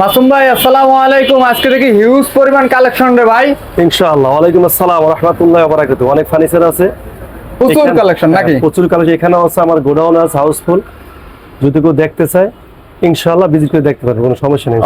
মাসুম ভাই আসসালামু আলাইকুম। আজকে দেখি হিউজ পরিমাণ কালেকশন রে ভাই। ইনশাআল্লাহ ওয়ালাইকুম আসসালাম রহমতুল্লাহ বারাকাতু অনেক ফার্নিচার আছে। প্রচুর কালেকশন নাকি? হ্যাঁ, প্রচুর কালেকশন এখানে আছে আমার গোডাউন আছে হাউসফুল যদি কেউ দেখতে চায় ইনশাআল্লাহ ভিজিট করে দেখতে পারবেন কোনো সমস্যা নেই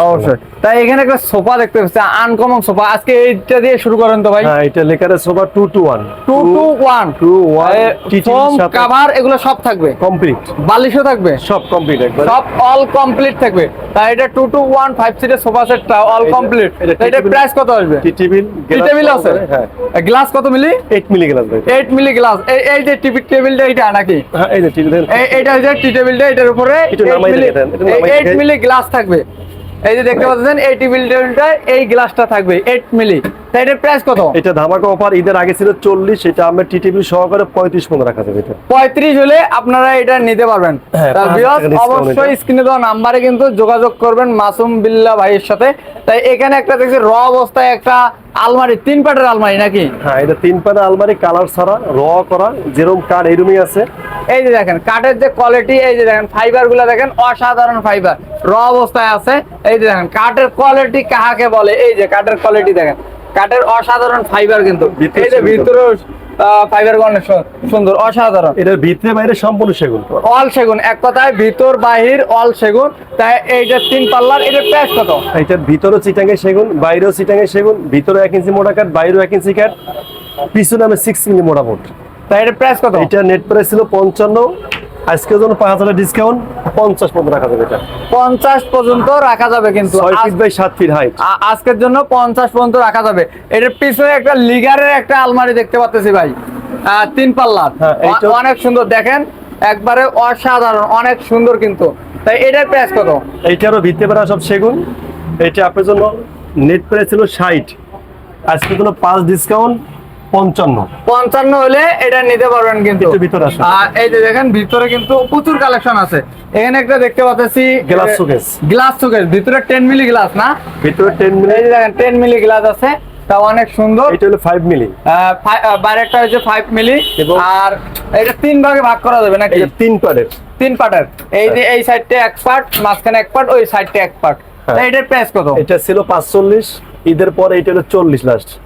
তাই এখানে একটা সোফা দেখতে পাচ্ছি আনকমন সোফা। আজকে এইটা দিয়ে শুরু করেন তো ভাই? হ্যাঁ এটা লেকারের সোফা 221 টু 221 ফোম কভার এগুলো সব থাকবে? কমপ্লিট বালিশও থাকবে? সব কমপ্লিট একবার। সব অল কমপ্লিট থাকবে। তাই এটা 221 5 সিটের সোফা সেটটা অল কমপ্লিট এটা প্রাইস কত আসবে? টেবিল টেবিল আছে? হ্যাঁ। গ্লাস কত মিলি 8 মিলি গ্লাস ভাই। 8 মিলি গ্লাস এই এই যে টেবিলটা এটা নাকি? হ্যাঁ এই যে টেবিল এটা যে টেবিলটা এটার উপরে 8 মিলি এইট মিলি গ্লাস থাকবে। এই যে দেখতে পাচ্ছেন এইটি টেবিল এই গ্লাসটা থাকবে এইট মিলি এটার প্রাইস কত? এটা ধামাকা অফার ঈদের আগে ছিল 40 এটা আমরা টি সহকারে 35 পর্যন্ত রাখা যাবে এটা। পঁয়ত্রিশ হলে আপনারা এটা নিতে পারবেন। হ্যাঁ, অবশ্যই স্ক্রিনে দেওয়া নাম্বারে কিন্তু যোগাযোগ করবেন মাসুম বিল্লাহ ভাইয়ের সাথে। তাই এখানে একটা দেখছি র অবস্থায় একটা আলমারি তিন পাটের আলমারি নাকি? হ্যাঁ এটা তিন পাতা আলমারি কালার ছাড়া র করা যেরকম কার এরুমই আছে। এই যে দেখেন কাঠের যে কোয়ালিটি এই যে দেখেন ফাইবারগুলো দেখেন অসাধারণ ফাইবার র অবস্থায় আছে। এই যে দেখেন কাঠের কোয়ালিটি কাহাকে বলে? এই যে কাঠের কোয়ালিটি দেখেন। কাঠের অসাধারণ ফাইবার কিন্তু। ভিতরে এই যে ভিতরে ফাইবার অনেক সুন্দর অসাধারণ। এটার ভিতরে বাইরে সম্পূর্ণ সেগুন। অল সেগুন এক কথায় ভিতর বাহির অল সেগুন। তাই এইটা তিন পাল্লার এটার প্রাইস কত? এটার ভিতরেও চিটাঙ্গে সেগুন বাইরেও চিটাঙ্গে সেগুন ভিতরে এক ইঞ্চি মোটা কাঠ বাইরেও এক ইঞ্চি কাঠ পিছনে আমি সিক্স মিলি মোটা বোট তাই এটার প্রাইস কত? এটা নেট প্রাইস ছিল পঞ্চান্ন আজকের জন্য পাঁচ হাজার ডিসকাউন্ট পঞ্চাশ পর্যন্ত রাখা যাবে এটা। পঞ্চাশ পর্যন্ত রাখা যাবে কিন্তু ছয় ফিট বাই সাত ফিট হাইট আজকের জন্য পঞ্চাশ পর্যন্ত রাখা যাবে। এটার পিছনে একটা লিগারের একটা আলমারি দেখতে পাচ্ছি ভাই। তিন পাল্লার। হ্যাঁ, অনেক সুন্দর। দেখেন একবারে অসাধারণ অনেক সুন্দর কিন্তু। তাই এটার প্রাইস কত? এইটারও ভিতরে বেড়া সব সেগুন। এটা আপনার জন্য নেট প্রাইস ছিল ষাট। আজকের জন্য পাঁচ ডিসকাউন্ট পঞ্চান্ন। পঞ্চান্ন হলে এটা নিতে পারবেন কিন্তু। ভিতরে আর এই যে দেখেন ভিতরে কিন্তু প্রচুর কালেকশন আছে। এখানে একটা দেখতে পাচ্ছি Glass showcase। গ্লাস শোকেস ভিতরে টেন মিলি গ্লাস না? ভিতরে ten milli ten milli glass আছে। তা অনেক সুন্দর। এটা হলো ফাইভ মিলি আহ, ফাই- হচ্ছে ফাইভ মিলি আর এটা তিন ভাগে ভাগ করা যাবে নাকি? তিন পারের তিন পার্টের এই যে এই সাইডটা এক পার্ট মাঝখানে এক পার্ট ওই সাইডটা এক পার্ট হ্যাঁ। এটার প্রাইস কত? এটা ছিল পাঁচচল্লিশ ঈদের পরে এটা হলো চল্লিশ লাস্ট আহ,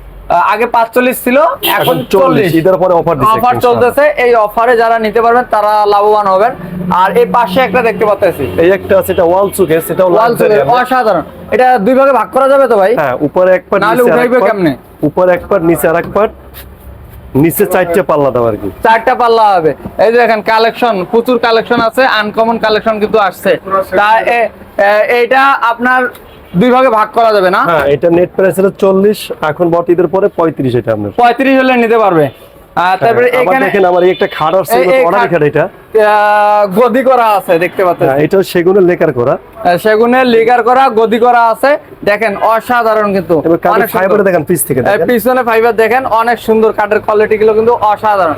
আগে পাঁচচল্লিশ ছিল এখন চল্লিশ। ঈদের পরে অফার অফার চলতেছে এই অফারে যারা নিতে পারবেন তারা লাভবান হবেন। আর এই পাশে একটা দেখতে পাচ্ছি এই একটা আছে এটা ওয়াল সুকেস এটা ওয়াল অসাধারণ। এটা দুই ভাগে ভাগ করা যাবে তো ভাই? হ্যাঁ উপরে এক পাট নাহলে নিচে উঠাইবে পাট। কেমনে? উপরে এক পাট নিচে আরেক পাট নিচে চারটে পাল্লা দাও আর কি। চারটা পাল্লা হবে। এই যে দেখেন কালেকশন প্রচুর কালেকশন আছে আনকমন কালেকশন কিন্তু আসছে। তা এ- এ- এইটা আপনার দুই ভাগে ভাগ করা যাবে না? হ্যাঁ এটা নেট প্রাইস ছিল চল্লিশ এখন বট ঈদের পরে পঁয়ত্রিশ এটা আপনার পঁয়ত্রিশ হলে নিতে পারবে। আর তারপরে হ্যাঁ, এখানে দেখেন আমার একটা খাট এই অর্ডার খাট- এটা। গদি করা আছে দেখতে পাচ্ছেন। হ্যাঁ এটাও সেগুনের লেকার করা। সেগুনের লিগার করা গদি করা আছে। দেখেন অসাধারণ কিন্তু। অনেক। ফাইবারে দেখেন পিস থেকে দেখেন। পিছনে ফাইবার দেখেন অনেক সুন্দর কাঠের কোয়ালিটি গুলো কিন্তু অসাধারণ।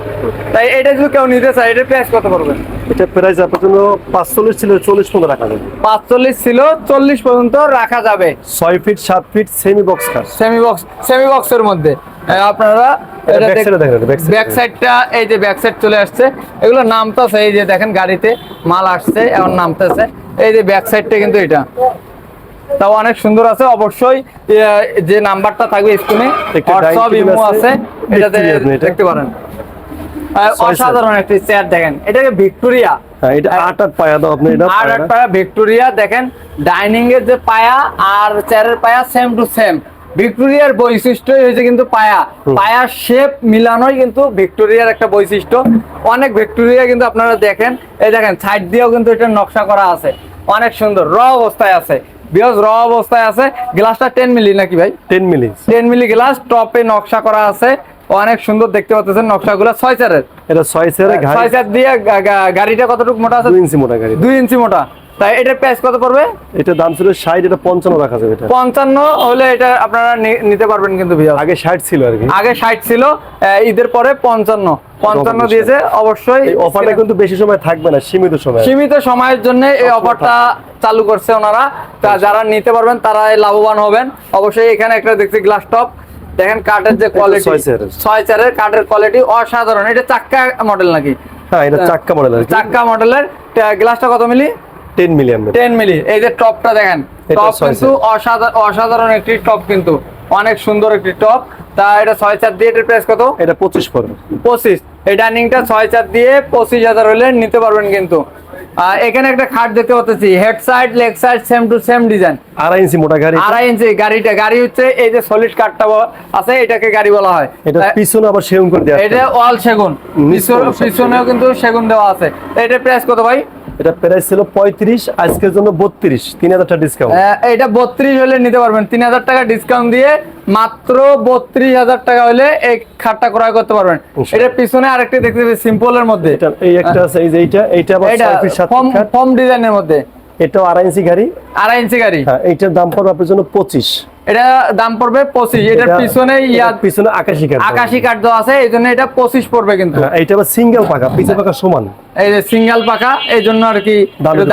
তাই এটা যদি কেউ নিতে চায় এটা প্রাইস কত পড়বে? এটা প্রাইস আপনার জন্য পাঁচচল্লিশ ছিল চল্লিশ পর্যন্ত রাখা যাবে। পাঁচচল্লিশ ছিল চল্লিশ পর্যন্ত রাখা যাবে। ছয় ফিট সাত ফিট সেমি বক্স কাঠ সেমি বক্স সেমি বক্সের মধ্যে। আপনারা। ব্যাক সাইডটা এই যে ব্যাক সাইড চলে আসছে। এগুলো নামতেছে এই যে দেখেন গাড়িতে মাল আসছে এখন নামতেছে। এই যে ব্যাক সাইডটা কিন্তু এটা। তাও অনেক সুন্দর আছে অবশ্যই যে নাম্বারটা থাকবে স্ক্রিনে হোয়াটসঅ্যাপ ইমো আছে, আছে এটাতে দেখতে এটা। দেখতে পারেন। অসাধারণ একটি চেয়ার দেখেন। এটাকে ভিক্টোরিয়া? হ্যাঁ এটা আট আট পায়া দাও আপনি এটা আর পায়াটা। একটা ভিক্টোরিয়া দেখেন ডাইনিং এর যে পায়া আর চেয়ারের পায়া সেম টু সেম ভিক্টোরিয়ার বৈশিষ্ট্যই হয়েছে কিন্তু পায়া। পায়ার শেপ মিলানোই কিন্তু ভিক্টোরিয়ার একটা বৈশিষ্ট্য। অনেক ভিক্টোরিয়া কিন্তু আপনারা দেখেন। এই দেখেন সাইড দিয়েও কিন্তু এটা নকশা করা আছে। অনেক সুন্দর র অবস্থায় আছে। বিকজ র অবস্থায় আছে। গ্লাসটা টেন মিলি নাকি ভাই? Ten milli ten milli glass টপে নকশা করা আছে। অনেক সুন্দর দেখতে পাচ্ছেন নকশাগুলো ছয় চারের। এটা ছয় সেরে ছয় চার দিয়ে গাড়িটা কতটুকু মোটা আছে? দুই ইঞ্চি মোটা গাড়ি। দুই ইঞ্চি মোটা। তাই এটার প্রাইস কত পড়বে? এটা দাম ছিল ষাট এটা পঞ্চান্ন রাখা যাবে এটা। হলে এটা আপনারা নিতে পারবেন কিন্তু আগে ষাট ছিল আর কি। আগে ষাট ছিল আহ, ঈদের পরে পঞ্চান্ন। পঞ্চান্ন অবশ্যই। দিয়েছে অবশ্যই অফারটা কিন্তু বেশি সময় থাকবে না সীমিত সময়। সীমিত সময়ের জন্য এই অফারটা। চালু করছে ওনারা। তা যারা নিতে পারবেন তারা লাভবান হবেন। অবশ্যই এখানে একটা দেখছি গ্লাস টপ দেখেন কাঠের যে কোয়ালিটি ছয় চারের। কাঠের কোয়ালিটি অসাধারণ। এটা চাক্কা মডেল নাকি? হ্যাঁ এটা চাক্কা মডেল চাক্কা মডেলের গ্লাসটা কত মিলি? টেন মিলি এই যে টপটা দেখেন টপ কিন্তু অসাধারণ একটি টপ কিন্তু। অনেক সুন্দর একটি টপ। তা এটা ছয় চার দিয়ে এটার প্রাইস কত? এটা পঁচিশ পড়বে। পঁচিশ। এই ডাইনিংটা ছয় চার দিয়ে পঁচিশ হাজার হলে নিতে পারবেন কিন্তু। এখানে একটা খাট দেখতে পাচ্ছি। Head side leg side same to same design আড়াই ইঞ্চি মোটা গাড়ি। আড়াই ইঞ্চি গাড়িটা গাড়ি হচ্ছে এই যে সলিড কাঠটা আছে এটাকে গাড়ি বলা হয়। এটা পিছনে আবার সেগুন করে দেওয়া এটা অল সেগুন। পিছনেও কিন্তু সেগুন দেওয়া আছে। এটা প্রেস প্রাইস কত ভাই? এটা প্রাইস ছিল পঁয়ত্রিশ আজকের জন্য বত্রিশ তিন হাজার টাকা ডিসকাউন্ট এটা বত্রিশ হলে নিতে পারবেন। তিন হাজার টাকা ডিসকাউন্ট দিয়ে মাত্র বত্রিশ হাজার টাকা হলে এই খাটটা ক্রয় করতে পারবেন। এটা পিছনে আরেকটি দেখতে পাচ্ছি সিম্পলের মধ্যে। এটা এই একটা আছে এই যে এইটা এইটা আবার এটা ছয় ফিট সাত ফর্ম ফিট ফর্ম ডিজাইনের মধ্যে। এটাও আড়াই ইঞ্চি গাড়ি। আড়াই ইঞ্চি গাড়ি। হ্যাঁ এইটার দাম পড়বে আপনার জন্য পঁচিশ। এটা দাম পড়বে পঁচিশ। এটার পিছনে ইয়ার পিছনে আকাশি কাঠ আকাশি কাঠ দেওয়া আছে এই জন্য এটা পঁচিশ পড়বে কিন্তু। এটা এইটা সিঙ্গেল পাকা পিছনে পাকা সমান। এই যে সিঙ্গেল পাকা এই জন্য আর কি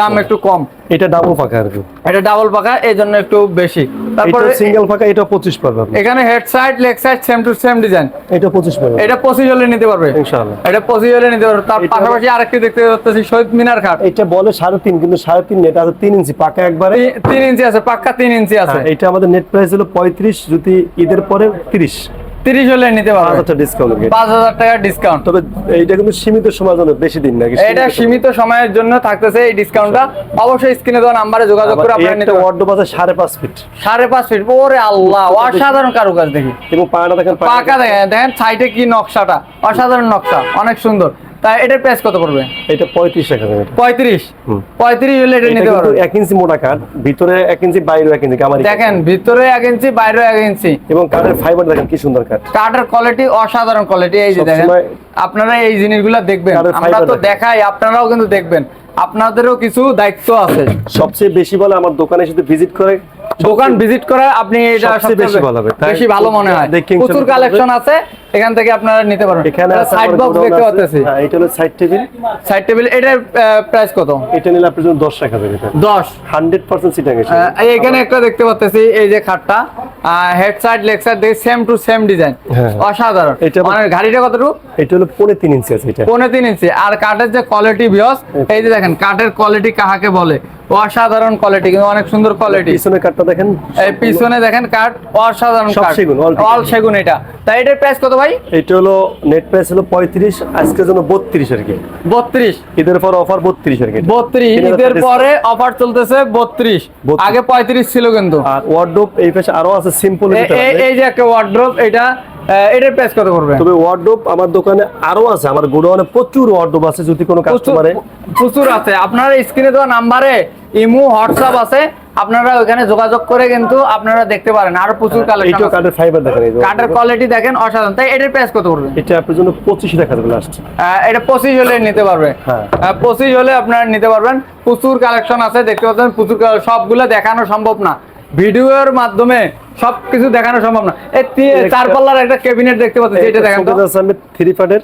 দাম একটু কম। এটা ডাবল পাকা আর এটা ডাবল পাকা এই জন্য একটু বেশি। তারপরে সিঙ্গেল পাকা এটা পাবে এখানে head side leg side same to same design এটা পাবে এটা পঁচিশ হলে নিতে পারবে। ইনশাআল্লাহ। এটা পঁচিশ হলে নিতে পারবে। তার পাশাপাশি আরেকটি দেখতে পাচ্ছি শহীদ মিনার খাট এটা বলে সাড়ে তিন কিন্তু সাড়ে তিন না, এটা আছে তিন ইঞ্চি পাকা একবারে। তিন ইঞ্চি আছে পাক্কা তিন ইঞ্চি আছে। হ্যাঁ, এটা আমাদের নেট প্রাইস হলো পঁয়ত্রিশ যদি ঈদের পরে তিরিশ। তিরিশ হলে নিতে পাঁচ পারবে হাজার ডিসকাউন্ট পাঁচ হাজার টাকা ডিসকাউন্ট তবে এইটা কিন্তু সীমিত সময়ের জন্য বেশি দিন নাকি? এটা সীমিত সময়ের জন্য থাকতেছে এই ডিসকাউন্টটা অবশ্যই স্ক্রিনে দেওয়া নাম্বারে যোগাযোগ করে আপনারা নিতে পারবেন। ওয়ার্ডরোব আছে সাড়ে পাঁচ ফিট সাড়ে পাঁচ ফিট ওরে আল্লাহ অসাধারণ কারুকাজ দেখি। এবং দেখেন পাকা দেখেন দেখেন সাইডে কি নকশাটা? অসাধারণ নকশা অনেক সুন্দর। তাই এটার প্রাইস কত পড়বে? এটা পঁয়ত্রিশ টাকা পঁয়ত্রিশ? পঁয়ত্রিশ হলে এটা নিতে পারবে। এক ইঞ্চি মোটা কাঠ ভিতরে এক ইঞ্চি বাইরে এক ইঞ্চি কামারি দেখেন ভিতরে এক ইঞ্চি বাইরে এক ইঞ্চি। এবং কাঠের ফাইবার দেখেন কি সুন্দর কাঠ। কাঠের কোয়ালিটি অসাধারণ কোয়ালিটি এই যে দেখেন। আপনারা এই জিনিসগুলো দেখবেন। আমরা তো দেখাই আপনারাও কিন্তু দেখবেন। আপনাদেরও কিছু দায়িত্ব আছে। সবচেয়ে বেশি বলে আমার দোকানে শুধু ভিজিট করে দোকান ভিজিট করে আপনি এটা সবচেয়ে বেশি ভালো হবে। বেশি ভালো মনে হয়। প্রচুর কালেকশন আছে এখান থেকে আপনারা নিতে পারবেন। এখানে সাইড বক্স দেখতে পাচ্ছি হ্যাঁ, এটা হলো সাইড টেবিল সাইড টেবিল এটার প্রাইস কত? এটা নিলে আপনার জন্য দশ টাকা দেবে এটা দশ হান্ড্রেড পার্সেন্ট সিটাং। এসে এখানে একটা দেখতে পাচ্ছি এই যে খাটটা। Head side leg side same to same design. অসাধারণ। মানে গাড়িটা কতটুকু? এটা হলো পৌনে তিন ইঞ্চি আছে এটা। পৌনে তিন ইঞ্চি আর কাঠের যে কোয়ালিটি বিয়স এই যে দেখেন কাঠের কোয়ালিটি কাহাকে বলে? অসাধারণ কোয়ালিটি কিন্তু অনেক সুন্দর কোয়ালিটি পিছনের কাঠটা দেখেন। এই পিছনে দেখেন কাঠ অসাধারণ কাঠ সেগুন, অল সেগুন এটা। তাই এটার প্রাইস কত ভাই? এটা হলো নেট প্রাইস হলো পঁয়ত্রিশ আজকের জন্য বত্রিশ আর কি। বত্রিশ। ঈদের পর অফার বত্রিশ আর কি। বত্রিশ তিন হাজার ঈদের পরে অফার চলতেছে বত্রিশ। 32 আগে পঁয়ত্রিশ ছিল কিন্তু। আর ওয়ার্ডরোব এই পাশে আরও আছে সিম্পল এই যে একটা ওয়ার্ড্রোপ এটা এটার প্রাইস কত করবে তবে ওয়ার্ডরোব আমার দোকানে আরও আছে আমার গোডাউনে প্রচুর ওয়ার্ডরোব আছে যদি কোনো কাস্টমারে প্রচুর আছে। আপনারা স্ক্রিনে দেওয়া নাম্বারে ইমো হোয়াটসঅ্যাপ আছে। আপনারা ওখানে যোগাযোগ করে কিন্তু আপনারা দেখতে পারেন। আরও প্রচুর কালেকশন এইটাও কাঠের ফাইবার দেখেন যে কোয়ালিটি দেখেন অসাধারণ। তাই এটার প্রাইস কত করবে এটা আপনার জন্য পঁচিশ টাকা দেবে লাস্ট আহ, এটা পঁচিশ হলে নিতে পারবে। হ্যাঁ। আহ, পঁচিশ হলে আপনারা নিতে পারবেন। প্রচুর কালেকশন আছে দেখতে পাচ্ছেন। প্রচুর সবগুলো দেখানো সম্ভব না। ভিডিওর মাধ্যমে সবকিছু দেখানো সম্ভব না। এই চার পাল্লার একটা ক্যাবিনেট দেখতে পাচ্ছি এটা দেখেন তো। থ্রি পার্টের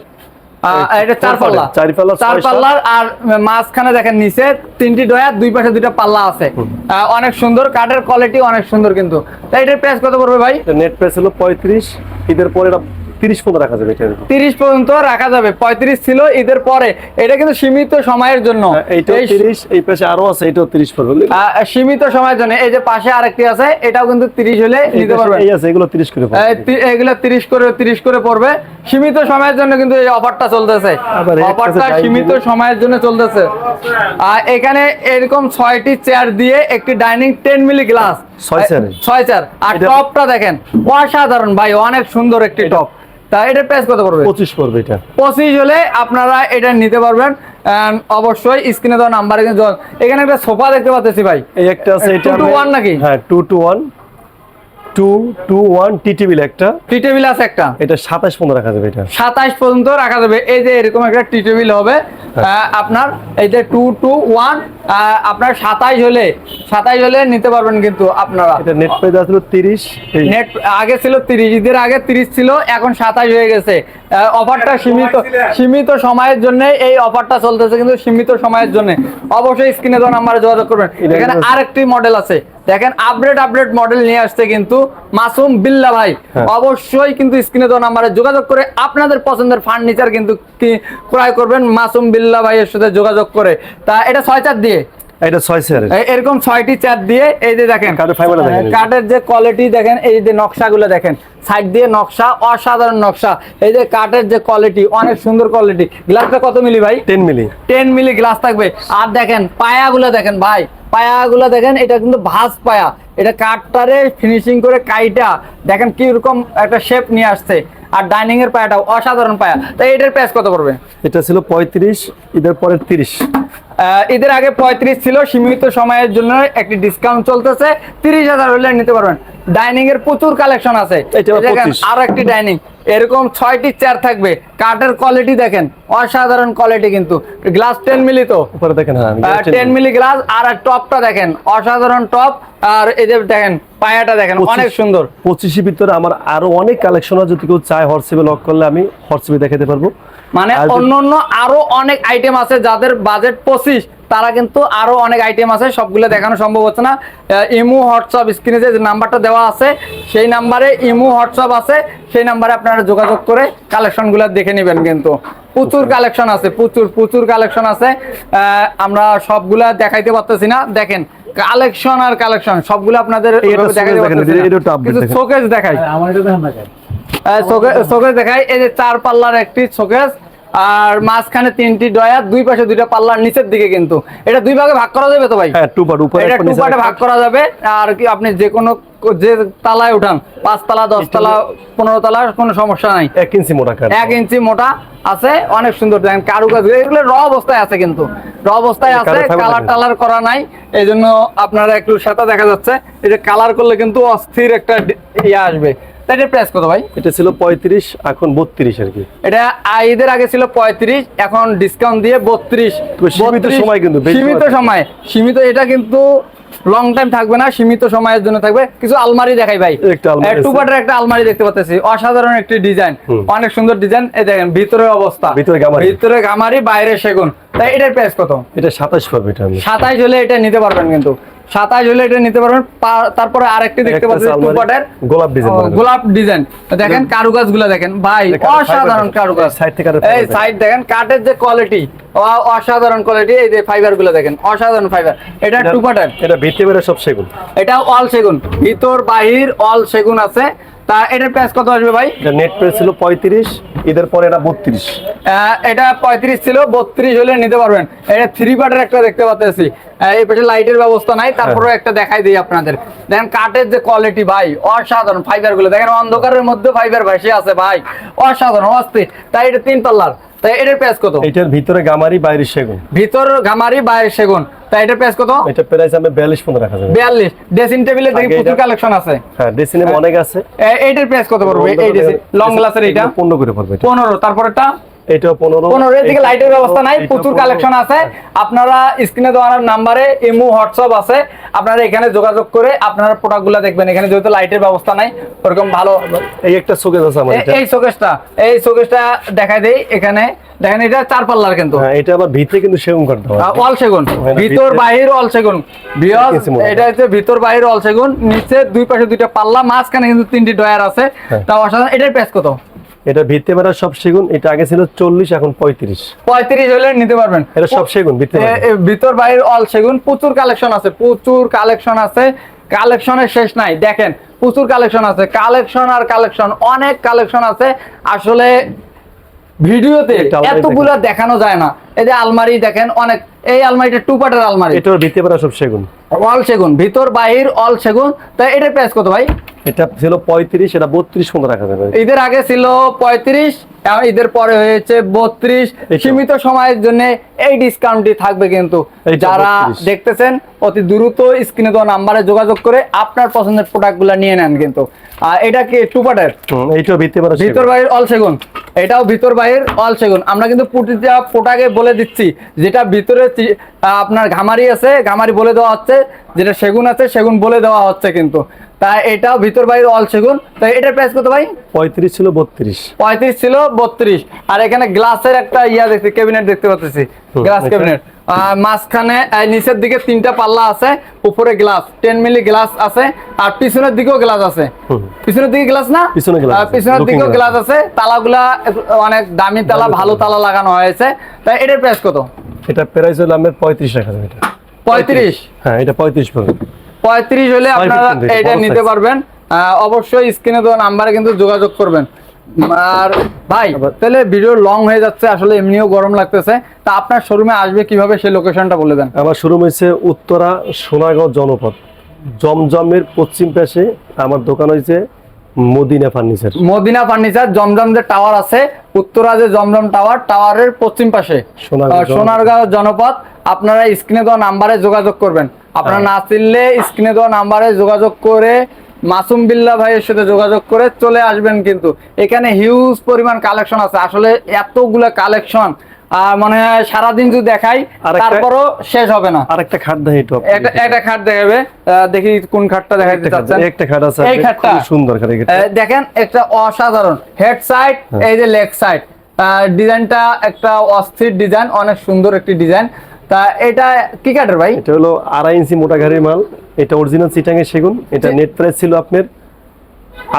এটা চার পাল্লা। চার পাল্লা, চার পাল্লার আর মাঝখানে দেখেন নিচে তিনটি ডয়া দুই পাশে দুইটা পাল্লা আছে। অনেক সুন্দর কাঠের কোয়ালিটি অনেক সুন্দর কিন্তু। এটার প্রাইস কত পড়বে ভাই? নেট প্রাইস হলো পঁয়ত্রিশ ঈদের পরে এটা তিরিশ পনেরো রাখা যাবে এটা তিরিশ পর্যন্ত রাখা যাবে পঁয়ত্রিশ ছিল ঈদের পরে। এটা কিন্তু সীমিত সময়ের জন্য। এইটাও এই তিরিশ এই পাশে আরও আছে এটাও তিরিশ আহ, সীমিত সময়ের জন্য। এই যে পাশে আরেকটি আছে এটাও কিন্তু তিরিশ হলে নিতে পাশে পারবেন এই আছে এগুলো তিরিশ করে তি- তিরিশ করে তিরিশ করে পড়বে। সীমিত সময়ের জন্য কিন্তু এই অফারটা চলতেছে। অফারটা সীমিত সময়ের জন্য চলতেছে। আর এখানে এরকম ছয়টি চেয়ার দিয়ে একটি ডাইনিং টেন মিলি গ্লাস। ছয় চেয়ারে? ছয় চেয়ার। আর টপটা দেখেন অসাধারণ ভাই অনেক সুন্দর একটি টপ। তা এটার প্রাইস কত পড়বে? পঁচিশ পড়বে এটা। পঁচিশ হলে আপনারা এটা নিতে পারবেন। অবশ্যই স্ক্রিনে দেওয়া নাম্বারে এখানে একটা সোফা দেখতে পাচ্ছি ভাই। এই একটা আছে এটা Two to আমি- one নাকি? হ্যাঁ two two one two two one tea table একটা। টি টেবিল আছে একটা। এটা সাতাশ রাখা যাবে এটা। সাতাইশ পর্যন্ত রাখা যাবে। এই যে এরকম একটা টি টেবিল হবে আপনার এই যে টু টু ওয়ান আপনার সাতাইশ হলে সাতাইশ হলে নিতে পারবেন কিন্তু আপনারা। এটা নেট প্রাইস আসলো তিরিশ নেট আগে ছিল তিরিশ ঈদের আগে তিরিশ ছিল এখন সাতাইশ হয়ে গেছে। অফারটা সীমিত সীমিত সময়ের জন্য এই অফারটা চলতেছে কিন্তু সীমিত সময়ের জন্য। অবশ্যই স্ক্রিনে দেওয়া নাম্বারে যোগাযোগ করবেন। এখানে আরেকটি মডেল আছে। দেখেন আপডেট আপডেট মডেল নিয়ে আসছে কিন্তু মাসুম বিল্লা ভাই। হ্যাঁ। অবশ্যই কিন্তু স্ক্রিনে দেওয়া নাম্বারে যোগাযোগ করে আপনাদের পছন্দের ফার্নিচার কিন্তু ক্রয় করবেন মাসুম বিল্লা ভাইয়ের সাথে যোগাযোগ করে। তা এটা ছয় চার দিয়ে। এটা ছয় চেয়ারের এ- এরকম ছয়টি চেয়ার দিয়ে এই যে দেখেন কাঠের দেখেন। কাঠের যে কোয়ালিটি দেখেন এই যে নকশাগুলো দেখেন সাইড দিয়ে নকশা অসাধারণ নকশা। এই যে কাঠের যে কোয়ালিটি অনেক সুন্দর কোয়ালিটি গ্লাসটা কত মিলি ভাই? Ten milli. Ten milli glass থাকবে। আর দেখেন পায়াগুলো দেখেন ভাই পায়াগুলো দেখেন এটা কিন্তু ভাঁজ পায়া। এটা কাঠটারে ফিনিশিং করে কাইটা দেখেন কি রকম একটা শেপ নিয়ে আসছে। আর ডাইনিং এর পায়াটা অসাধারণ পায়া। তো এটার প্রাইস কত পড়বে? এটা ছিল পঁয়ত্রিশ ঈদের পরে তিরিশ। আহ, ঈদের আগে পঁয়ত্রিশ ছিল সীমিত সময়ের জন্য একটি ডিসকাউন্ট চলতেছে। তিরিশ হাজার হলে নিতে পারবেন। ডাইনিং এর প্রচুর কালেকশন আছে। এটা আবার 25 আরও একটি ডাইনিং এরকম ছয়টি চেয়ার থাকবে। কাঠের কোয়ালিটি দেখেন অসাধারণ কোয়ালিটি কিন্তু। গ্লাস টেন মিলি তো? উপরে দেখেন টেন মিলি গ্লাস আর টপটা দেখেন অসাধারণ টপ আর এই যে দেখেন পায়াটা দেখেন অনেক সুন্দর। পঁচিশের ভিতরে আমার আরও অনেক কালেকশন যদি কেউ চায় হোয়াটসঅ্যাপে লক করলে আমি হোয়াটসঅ্যাপে দেখাতে পারব। মানে অন্য অন্য আরও অনেক আইটেম আছে যাদের বাজেট পঁচিশ তারা কিন্তু আরও অনেক আইটেম আছে সবগুলো দেখানো সম্ভব হচ্ছে না। আহ, ইমো হোয়াটসঅ্যাপ স্ক্রিনে যে নাম্বারটা দেওয়া আছে সেই নাম্বারে ইমু হোয়াটসঅ্যাপ আছে সেই নাম্বারে আপনারা যোগাযোগ করে কালেকশনগুলো দেখে নেবেন কিন্তু। প্রচুর কালেকশন আছে প্রচুর প্রচুর কালেকশন আছে। আহ, আমরা সবগুলা দেখাইতে পারতেছি না। দেখেন কালেকশন আর কালেকশন সবগুলো আপনাদের দেখাইতে পারতেছি কিছু। শোকেস দেখাই। আমার এটা দেখান না কেন? শোকেস দেখাই এই যে চার পাল্লার একটি শোকেস আর মাঝখানে তিনটি ডয়ার দুই পাশে দুইটা পাল্লার নিচের দিকে কিন্তু। এটা দুই ভাগে ভাগ করা যাবে তো ভাই? হ্যাঁ টু পার্ট উপরে এটা টু পার্টে ভাগ করা যাবে আর কি আপনি যে কোনো যে তালায় উঠান পাঁচ তালা দশ তালা পনেরো তালা কোনো সমস্যা নাই। এক ইঞ্চি মোটা এক ইঞ্চি মোটা আছে অনেক সুন্দর দেখেন কারুকাজ। এগুলো র অবস্থায় আছে কিন্তু। র অবস্থায় আছে কালার। টালার করা নাই। এই জন্য আপনারা একটু সাথে দেখা যাচ্ছে। এটা কালার করলে কিন্তু অস্থির একটা ইয়ে আসবে। এটা প্রাইস কত ভাই? এটা ছিল পঁয়ত্রিশ এখন বত্রিশ আর কি। এটা ঈদের আগে ছিল পঁয়ত্রিশ এখন ডিসকাউন্ট দিয়ে বত্রিশ। তো সীমিত সময় কিন্তু, সীমিত সময়। সীমিত এটা কিন্তু লং টাইম থাকবে না সীমিত সময়ের জন্য থাকবে। কিছু আলমারি দেখাই ভাই। একটা আলমারি টু পার্টের একটা আলমারি দেখতে পাচ্ছি অসাধারণ একটি ডিজাইন অনেক সুন্দর ডিজাইন এই দেখেন ভিতরের অবস্থা। ভিতরে গামারি। ভিতরে গামারি বাইরে সেগুন। তাই এটার প্রাইস কত? এটা সাতাশ পাবে এটা আমি। সাতাইশ হলে এটা নিতে পারবেন কিন্তু। সাতাইশ হলে এটা নিতে পারবেন। তারপরে আরেকটি দেখতে একটা পাচ্ছি টু আলমারি, পার্টের গোলাপ ডিজাইন গোলাপ ডিজাইন দেখেন কারুকাজগুলা দেখেন। ভাই অসাধারণ কারুকাজ। side থেকে এই সাইড দেখেন কাঠের যে কোয়ালিটি অসাধারণ কোয়ালিটি এই যে ফাইবারগুলো দেখেন অসাধারণ ফাইবার এটা টু পার্টের এটা ভিত্তি বেড়ে সব সেগুন। এটা অল সেগুন। ভিতর বাহির অল সেগুন আছে। তা এটার প্রাইস কত আসবে ভাই? এটা নেট প্রাইস ছিল পঁয়ত্রিশ। ঈদের পরে এটা বত্রিশ। এটা পঁয়ত্রিশ ছিল বত্রিশ হলে নিতে পারবেন। এটা থ্রি পার্টের একটা দেখতে পাচ্ছি এই পেটে লাইটের ব্যবস্থা নাই তারপরে একটা দেখাই দিই আপনাদের। দেখেন কাঠের যে কোয়ালিটি ভাই অসাধারণ ফাইবারগুলো। দেখেন অন্ধকারের মধ্যে ফাইবার ভাসে আছে ভাই অসাধারণ অস্থির। তাই এটা তিন পাল্লার তাই এটার প্রাইস কত? এটার ভিতরে গামারি বাইরে সেগুন। ভিতর গামারি বাইরে সেগুন। তাই এটার প্রাইস কত? এটা প্রাইস আমি বিয়াল্লিশ পনেরো রাখা যাবে বিয়াল্লিশ। ড্রেসিং টেবিলে দেখি প্রচুর কালেকশন আছে। হ্যাঁ ডেসিনে অনেক আছে। এইটার প্রাইস কত পড়বে? এই লং গ্লাসের এটা? পনেরো করে পড়বে এটা। পনেরো। তারপরটা এটাও পনেরো। পনেরো এর দিকে লাইটের ব্যবস্থা নাই প্রচুর কালেকশন আছে। আপনারা স্ক্রিনে দেওয়ার নাম্বারে ইমো হোয়াটসঅ্যাপ আছে। আপনারা এখানে যোগাযোগ করে আপনারা প্রোডাক্ট দেখবেন। এখানে যেহেতু লাইটের ব্যবস্থা নাই ওরকম ভালো এই একটা শোকেস আছে আমার এই শোকেসটা এই শোকেসটা দেখাই দেই এখানে। দেখেন এটা চার পাল্লার কিন্তু। হ্যাঁ এটা আবার ভিতরে কিন্তু সেগুন করতে হবে। অল সেগুন। ভিতর বাহির অল সেগুন। এটা হচ্ছে ভিতর বাহির অল সেগুন। নিচে দুই পাশে দুইটা পাল্লা মাঝখানে কিন্তু তিনটি ডয়ার আছে। হ্যাঁ। তাও অসাধারণ। এটার প্রাইস কত? এটা ভিত্তি বেড়া সব সেগুন এটা আগে ছিল চল্লিশ এখন পঁয়ত্রিশ। পঁয়ত্রিশ হলে নিতে পারবেন। এটা সব সেগুন ভিতর বাইর অল সেগুন প্রচুর কালেকশন আছে প্রচুর কালেকশন আছে। কালেকশনের শেষ নাই দেখেন প্রচুর কালেকশন আছে। কালেকশন আর কালেকশন অনেক কালেকশন আছে। আসলে ভিডিওতে এতগুলা দেখানো যায় না। এই যে আলমারি দেখেন অনেক এই আলমারিটা টু পার্টের আলমারি। এটার ভিত্তি বেড়া সব সেগুন। অল সেগুন ভিতর বাহির অল সেগুন। তাই এটার প্রাইস কত ভাই? এটা ছিল পঁয়ত্রিশ এটা বত্রিশ পনেরো রাখা যাবে ঈদের আগে ছিল পঁয়ত্রিশ ঈদের পরে হয়েছে বত্রিশ। সীমিত সময়ের জন্য এই ডিসকাউন্টটি থাকবে কিন্তু। যারা দেখতেছেন অতি দ্রুত স্ক্রিনে দেওয়া নাম্বারে যোগাযোগ করে আপনার পছন্দের প্রোডাক্টগুলা নিয়ে নেন কিন্তু। আর এটা কি এইটাও ভিত্তি বেড়া ভিতর বাহির অল সেগুন। এটাও ভিতর বাহির অল সেগুন। আমরা কিন্তু প্রতিটা প্রোডাক্টে বলে দিচ্ছি যেটা ভিতরে আপনার ঘামারি আছে ঘামারি বলে দেওয়া হচ্ছে যেটা সেগুন আছে সেগুন বলে দেওয়া হচ্ছে কিন্তু। তাই এটাও ভিতর বাইরে অল সেগুন। তাই এটার প্রাইস কত ভাই? পঁয়ত্রিশ ছিল বত্রিশ। পঁয়ত্রিশ ছিল বত্রিশ। আর এখানে গ্লাসের একটা ইয়া দেখছি ক্যাবিনেট দেখতে পাচ্ছি। গ্লাস এটা? ক্যাবিনেট মাঝখানে নিচের দিকে তিনটা পাল্লা আছে উপরে গ্লাস টেন মিলি গ্লাস আছে আর পিছনের দিকেও গ্লাস আছে। পিছনের দিকে গ্লাস না? পিছনের দিকেও গ্লাস আছে তালাগুলা অনেক দামি তালা ভালো তালা। লাগানো হয়েছে। তাই এটার প্রাইস কত? এটা প্রাইস হলো পঁয়ত্রিশ এটা পঁয়ত্রিশ? হ্যাঁ এটা পঁয়ত্রিশ পঁয়ত্রিশ হলে আপনারা এটা নিতে পারবেন। অবশ্যই স্ক্রিনে দেওয়া নাম্বারে কিন্তু যোগাযোগ করবেন। আর ভাই তাহলে ভিডিও লং হয়ে যাচ্ছে আসলে এমনিও গরম লাগতেছে। তা আপনার শোরুমে আসবে কীভাবে? সেই লোকেশনটা বলে দেন। আমার শুরু হয়েছে উত্তরা সোনাগাঁও জনপদ। জমজমের পশ্চিম পাশে আমার দোকান হয়েছে মদিনা ফার্নিচার মদিনা ফার্নিচার জমজম যে টাওয়ার আছে উত্তরা যে জমজম টাওয়ার টাওয়ারের পশ্চিম পাশে। সোনারগাঁও জনপদ আপনারা স্ক্রিনে দেওয়া নাম্বারে যোগাযোগ করবেন। আপনারা হ্যাঁ। না চিনলে স্ক্রিনে দেওয়া নাম্বারে যোগাযোগ করে মাসুম বিল্লা ভাইয়ের সাথে যোগাযোগ করে চলে আসবেন কিন্তু। এখানে হিউজ পরিমাণ কালেকশন আছে। আসলে এতগুলো কালেকশন মানে সারাদিন যদি দেখাই তারপরও শেষ হবে না। আর একটা খাট দেয় একটু একটা খাট দেখাবে। দেখি কোন খাটটা দেখাতে একটা খাট চাচ্ছেন। একটা খাট আছে এই খাটটা। সুন্দর খাট দেখেন একটা অসাধারণ। হেড সাইড হ্যাঁ। এই যে লেগ সাইড ডিজাইনটা একটা অস্থির ডিজাইন অনেক সুন্দর একটি ডিজাইন তা এটা কি কাঠের ভাই? এটা হলো আড়াই ইঞ্চি মোটা গাড়ির মাল। এটা অরিজিনাল চিটাঙ্গের সেগুন। এটা নেট প্রাইস ছিল আপনার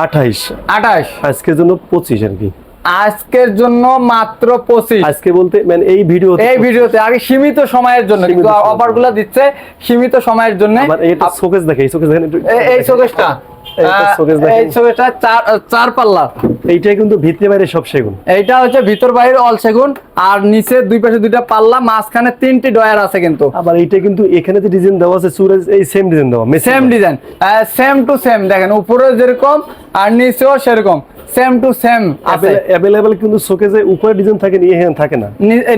আঠাইশ। আঠাশ আজকের জন্য পঁচিশ আর কি। আজকের জন্য মাত্র পঁচিশ। আজকে বলতে মানে এই ভিডিও এই ভিডিওতে আগে সীমিত সময়ের জন্য কিন্তু অফারগুলো দিচ্ছে সীমিত সময়ের জন্য। এটা শোকেস দেখে এই শোকেস দেখেন এই শোকেসটা। এই শোকেসটা চার চার পাল্লা। এইটাই কিন্তু ভিতরে বাইরে সব সেগুন। এইটা হচ্ছে ভিতর বাইরে অল সেগুন আর নিচে দুই পাশে দুইটা পাল্লা মাঝখানে তিনটি ডয়ার আছে কিন্তু। আবার এইটা কিন্তু এখানে যে ডিজাইন দেওয়া আছে সুরেজ এই সেম ডিজাইন দেওয়া same design same to same দেখেন উপরে যেরকম আর নিচেও সেরকম। সেম টু কিন্তু উপরে ডিজাইন থাকে নিয়ে থাকে না।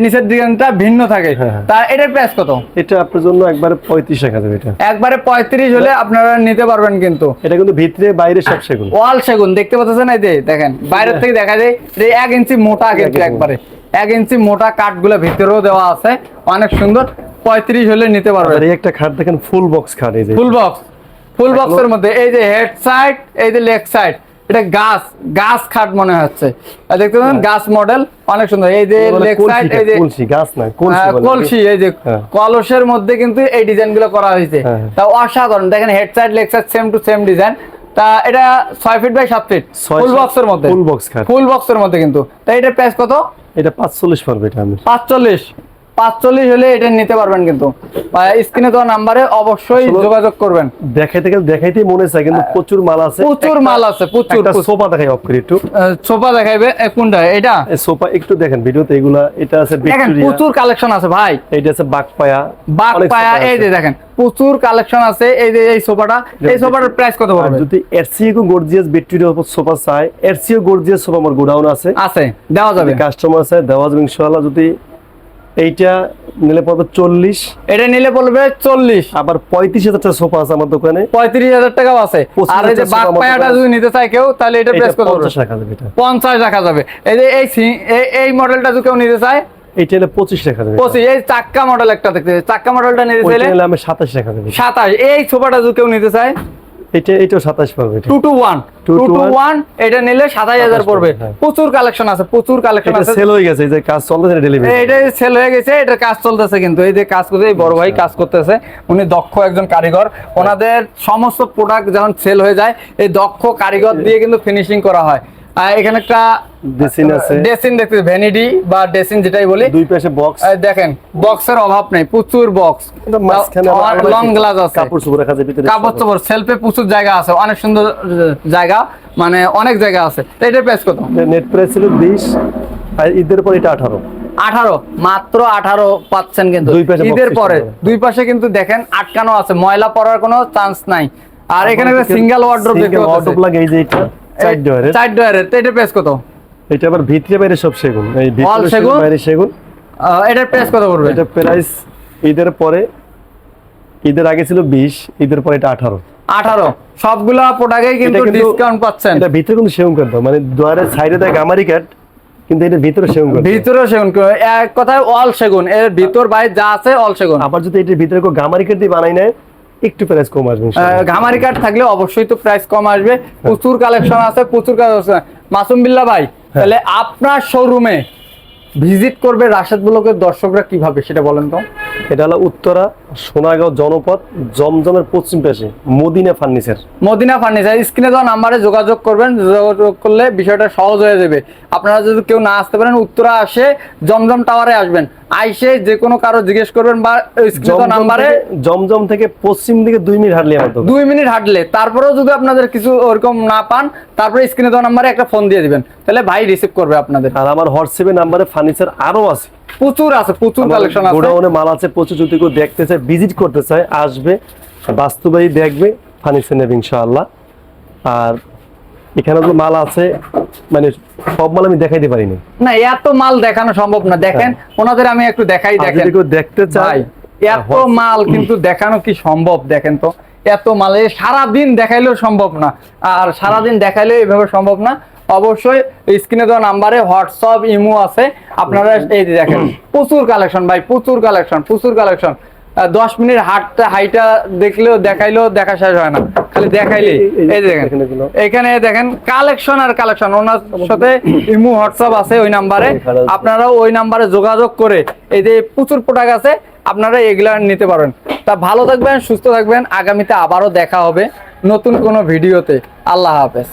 নিচের ডিজাইনটা ভিন্ন থাকে। হ্যাঁ, হ্যাঁ। তা এটার প্রাইস কত? এটা আপনার জন্য একবারে পঁয়ত্রিশ টাকা দেবে এটা। একবারে পঁয়ত্রিশ হলে আপনারা নিতে পারবেন কিন্তু। এটা কিন্তু ভিতরে বাইরে সব সেগুন। ওয়াল সেগুন দেখতে পাচ্ছেন এই যে দেখেন বাইরের থেকে দেখা যায় যে এক ইঞ্চি মোটা কিন্তু একবারে। এক ইঞ্চি মোটা কাঠগুলো ভিতরেও দেওয়া আছে অনেক সুন্দর পঁয়ত্রিশ হলে নিতে আর পারবেন এই একটা খাট দেখেন ফুল বক্স খাট এই যে। ফুল বক্স ফুল বক্সের মধ্যে এই যে হেড সাইড এই যে লেগ সাইড এটা গাছ গাছ খাট মনে হচ্ছে। আর দেখতে পাচ্ছেন গাছ মডেল অনেক সুন্দর। এই যে লেগ সাইড এই যে কলসি গাছ না কলসি হ্যাঁ, এই যে হ্যাঁ। কলসের মধ্যে কিন্তু এই ডিজাইনগুলো করা হয়েছে। হ্যাঁ, হ্যাঁ। তা অসাধারণ দেখেন head side leg side same to same design তা এটা ছয় ফিট বাই সাত ফিট ফুল বক্সের মধ্যে। Full box. ফুল বক্সের মধ্যে কিন্তু। তা এটা প্রাইস কত? এটা পাঁচচল্লিশ পড়বে এটা আমি। পাঁচচল্লিশ। পাঁচচল্লিশ হলে এটা নিতে পারবেন কিন্তু। স্ক্রিনে দেওয়া নাম্বারে অবশ্যই যোগাযোগ করবেন। দেখাইতে গেলে দেখাইতেই মনে চায় কিন্তু প্রচুর মাল আছে। প্রচুর মাল আছে, প্রচুর, সোফা দেখাই অফ করি একটু সোফা দেখাইবে কোনটা? এটা? এই সোফা একটু দেখেন ভিডিওতে এগুলা এটা আছে দেখেন প্রচুর কালেকশন আছে ভাই। এইটা আছে বাগপায়া। বাঘ পায়া এই যে দেখেন প্রচুর কালেকশন আছে এই যে এই সোফাটা। এই সোফাটার প্রাইস কত পড়বে? যদি এরসিও গর্জিয়াস ভিক্টোরিয়া সোফা চাই এরসিও গর্জিয়াস সোফা আমার গোডাউন আছে। আছে দেওয়া যাবে। কাস্টমার আছে দেওয়া যাবে ইনশাআল্লাহ। যদি এইটা নিলে পড়বে চল্লিশ। এটা নিলে পড়বে চল্লিশ। আবার পঁয়ত্রিশ হাজার টাকা সোফা আছে আমার দোকানে। পঁয়ত্রিশ হাজার টাকাও আছে। আর এই যে বাঘ পায়াটা যদি নিতে চায় কেউ তাহলে এটা কত পড়বে পঞ্চাশ টাকা দেবে এটা। পঞ্চাশ রাখা যাবে। এই যে এই এই- মডেলটা যদি কেউ নিতে চায় এইটা হলে পঁচিশ টাকা পঁচিশ এই চাক্কা মডেল একটা দেখতে। চাক্কা মডেলটা নিতে চাইলে আমি সাতাশ টাকা দেবে। সাতাশ। এই সোফাটা যদি কেউ নিতে চায় এটা এটা। Two two one two Two to two one, one এটা নিলে সাতাশ হাজার সাতাশ পড়বে। পড়বে, হ্যাঁ। প্রচুর কালেকশন আছে প্রচুর কালেকশন এটা আছে। সেল হয়ে গেছে এই যে কাজ চলতেছে ডেলিভারি এটা সেল হয়ে গেছে এটা কাজ চলতেছে কিন্তু। এই যে কাজ করতে এই বড় ভাই কাজ করতেছে। উনি দক্ষ একজন কারিগর। ওনাদের সমস্ত প্রোডাক্ট যখন সেল হয়ে যায় এই দক্ষ কারিগর দিয়ে কিন্তু ফিনিশিং করা হয়। আর এখানে একটা ডেসিন আছে। ডেসিন দেখতে বা ডেসিন যেটাই বলি। দুই পাশে বক্স দেখেন বক্সের অভাব নেই প্রচুর বক্স লং গ্লাস আছে। কাপড় চোপড় রাখা যায় ভিতরে কাপড় চোপড় সেলফে প্রচুর জায়গা আছে অনেক সুন্দর জায়গা মানে অনেক জায়গা আছে। তো এটার প্রাইস কত? নেট প্রাইস ছিল বিশ আর ঈদের পর এটা আঠারো। আঠারো মাত্র আঠারো পাচ্ছেন কিন্তু। দুই পাশে ঈদের পরে দুই পাশে কিন্তু দেখেন আটকানো আছে ময়লা পড়ার কোনো চান্স নাই। আর এখানে একটা সিঙ্গেল ওয়ার্ড্রোপ দেখতে লাগে এই যে এটা। চার ডয়ারের চার ডয়ারের তো এটার প্রাইস কত? এটা আবার ভিতরে বাইরে সব সেগুন এই ভিতরে সেগুন? সেগুন? বাইরে সেগুন। এটার প্রাইস কত পড়বে? এটা প্রাইস ঈদের পরে ঈদের আগে ছিল বিশ ঈদের পরে এটা আঠারো। আঠারো। সবগুলা প্রোডাক্টে কিন্তু ডিসকাউন্ট পাচ্ছেন। এটা ভিতরে কিন্তু সেগুন মানে দুয়ারের সাইডে কিন্তু এটা ভিতরে সেগুন ভিতরে সেগুন এক কথায় অল সেগুন। এর ভিতর বাইরে যা আছে অল সেগুন। আবার যদি এটার ভিতরে কেউ গামারি দিয়ে বানাই নেয় একটু প্রাইস কম আসবে ঘামারি কার্ড থাকলে অবশ্যই তো প্রাইস কম আসবে। প্রচুর কালেকশন আছে প্রচুর কালেকশন মাসুম বিল্লা ভাই তাহলে আপনার শোরুমে ভিজিট করবে রাশেদ ব্লকের দর্শকরা কীভাবে সেটা বলেন তো। এটা হলো উত্তরা সোনাগাঁও জনপদ জমজমের পশ্চিম পাশে মদিনা ফার্নিচার মদিনা ফার্নিচার স্ক্রিনে দেওয়া নাম্বারে যোগাযোগ করবেন যোগাযোগ করলে বিষয়টা সহজ হয়ে যাবে। আপনারা যদি কেউ না আসতে পারেন উত্তরা আসে জমজম টাওয়ারে আসবেন। আইসে যে কোনো কারও জিজ্ঞেস করবেন বা স্ক্রিন নাম্বারে জমজম থেকে পশ্চিম দিকে দুই মিনিট হাঁটলে আমার দুই মিনিট হাঁটলে। তারপরেও যদি আপনাদের কিছু ওরকম না পান তারপরে স্ক্রিনে দেওয়া নাম্বারে একটা ফোন দিয়ে দিবেন। তাহলে ভাই রিসিভ করবে আপনাদের। আর আমার হোয়াটসঅ্যাপে নাম্বারে ফার্নিচার আরও আছে। প্রচুর আছে প্রচুর কালেকশন আছে। গোডাউনে মাল আছে প্রচুর যদি কেউ দেখতে চায় ভিজিট করতে চায় আসবে বাস্তবেই দেখবে ফার্নিচার নেবে ইনশাআল্লাহ। আর এখানে যে মাল আছে মানে সব মাল আমি দেখাইতে পারিনি। না এত মাল দেখানো সম্ভব না। দেখেন ওনাদের আমি একটু দেখাই দেখেন। দেখতে ভাই চায় এত মাল কিন্তু দেখানো কি সম্ভব দেখেন তো? এত মাল সারাদিন দেখাইলেও সম্ভব না। আর সারাদিন দেখাইলেও এভাবে সম্ভব না। অবশ্যই স্ক্রিনে দেওয়া নাম্বারে হোয়াটসঅ্যাপ ইমো আছে। আপনারা এই যে দেখেন প্রচুর কালেকশন ভাই প্রচুর কালেকশন প্রচুর কালেকশন। দশ মিনিট হাটটা হাইটা দেখলেও দেখাইলেও দেখা শেষ হয় না। খালি দেখাইলে। এই দেখেন। এখানে দেখেন কালেকশন আর কালেকশন ওনার সাথে ইমু হোয়াটসঅ্যাপ আছে ওই নাম্বারে। আপনারা ওই নাম্বারে যোগাযোগ করে এই যে প্রচুর প্রোডাক্ট আছে আপনারা এগুলা নিতে পারেন। তা ভালো থাকবেন সুস্থ থাকবেন। আগামীতে আবারও দেখা হবে নতুন কোনো ভিডিওতে। আল্লাহ হাফেজ।